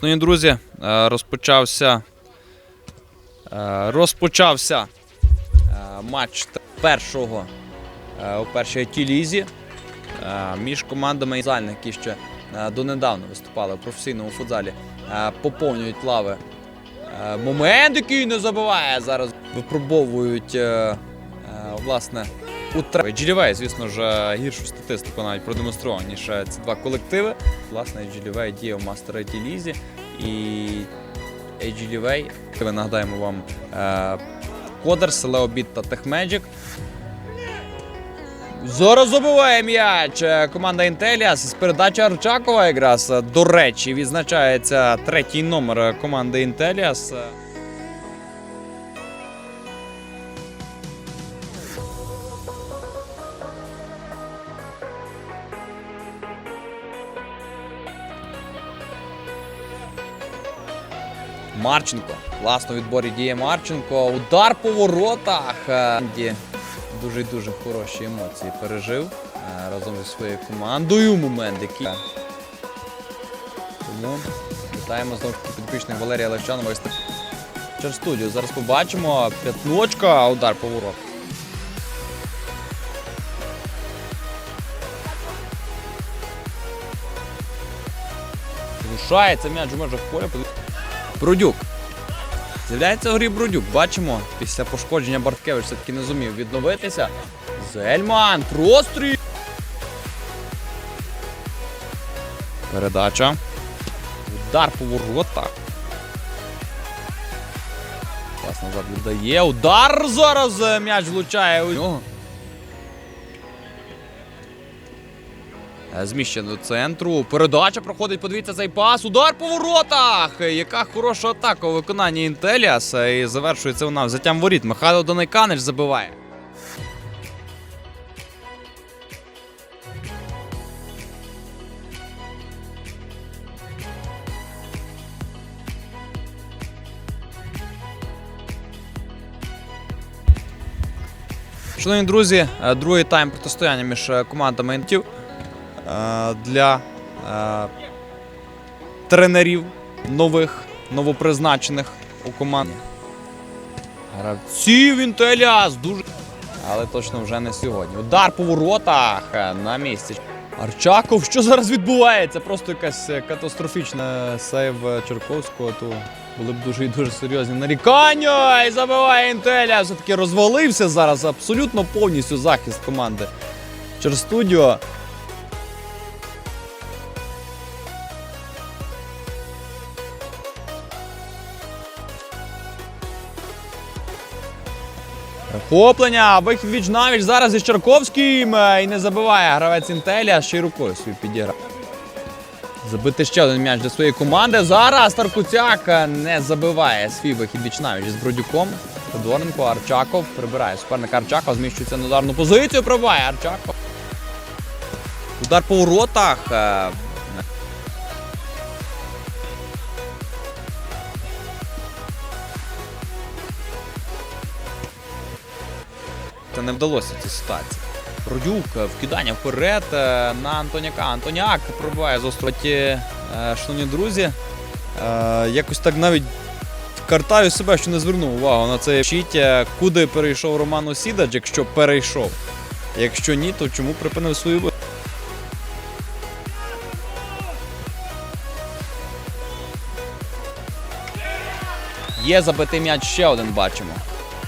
Шановні друзі, е, розпочався, е, розпочався е, матч першого у першій ті-лізі між командами зальних, які ще донедавна виступали у професійному футзалі, поповнюють лави. Момент, який не забуває зараз. Випробовують власне утра. Джилівей, звісно ж, е, гіршу статистику навіть продемонстрував, ніж е, ці два колективи. Власне, Джилівей діє в Мастер ті лізі і Джилівей. Ми нагадаємо вам е, Кодерс, Леобіт та Техмеджик. Зараз забиває м'яч. Е, Команда Інтеліас з передачі Арчакова якраз. е, До речі, відзначається третій номер е, команди Інтеліас. Марченко. Класно в відборі діє Марченко. Удар по воротах. Е, Дуже-дуже хороші емоції пережив е, разом зі своєю командою. Момент, який. Тому вітаємо знову ж таки підписник Валерія Лещанова через студію. Зараз побачимо. П'ятночка, удар по воротах. Рушається м'яч у межах поля. Брудюк. З'являється в грі Брудюк. Бачимо, після пошкодження Барткевич все-таки не зумів відновитися. Зельман, простріл. Передача. Удар по воротах. Пас назад віддає. Удар зараз е, м'яч влучає у нього. Зміщено до центру. Передача проходить. Подивіться цей пас. Удар по воротах. Е, Яка хороша атака у виконанні Інтеліас. Е, І завершується вона взяттям воріт. Михайло Донайканич забиває. Шановні друзі, е, другий тайм протистояння між е, командами інтів е, для е, тренерів нових, новопризначених у команді. Гравців Інтеліас дуже. Але точно вже не сьогодні. Удар по воротах е, на місці. Арчаков, що зараз відбувається? Просто якась е, катастрофічна сейв е, Черковського. То були б дуже і дуже серйозні нарікання. І забиває Інтеля. Все-таки розвалився зараз абсолютно повністю захист команди. Через Хоплення, вихід віч навіч зараз із Чарковським е, і не забиває гравець Інтелія, ще й рукою свою підіграв. Забити ще один м'яч для своєї команди. Зараз Таркуцяк е, не забиває свій вихід віч навіч з Бродюком. Федоренко, Арчаков прибирає суперника Арчакова, зміщується на ударну позицію, пробиває Арчаков. Удар по воротах. Та не вдалося цій ситуації. Родюк, е, вкидання вперед е, на Антоняка. Антоняк пробиває з остроті. Е, Шановні друзі, якось так навіть картаю себе, що не звернув увагу на цей щит, е, куди перейшов Роман Осідач, якщо перейшов. Якщо ні, то чому припинив свою битву? Є забитий м'яч ще один бачимо.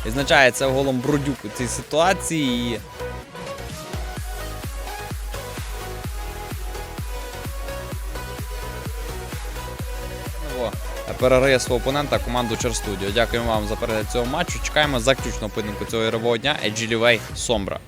Відзначається голом Бродюк у цій ситуації. І свого опонента команду Черстудіо. Дякуємо вам за перегляд цього матчу. Чекаємо заключного поєдинку цього ігрового дня. Еджілівей Сомбра.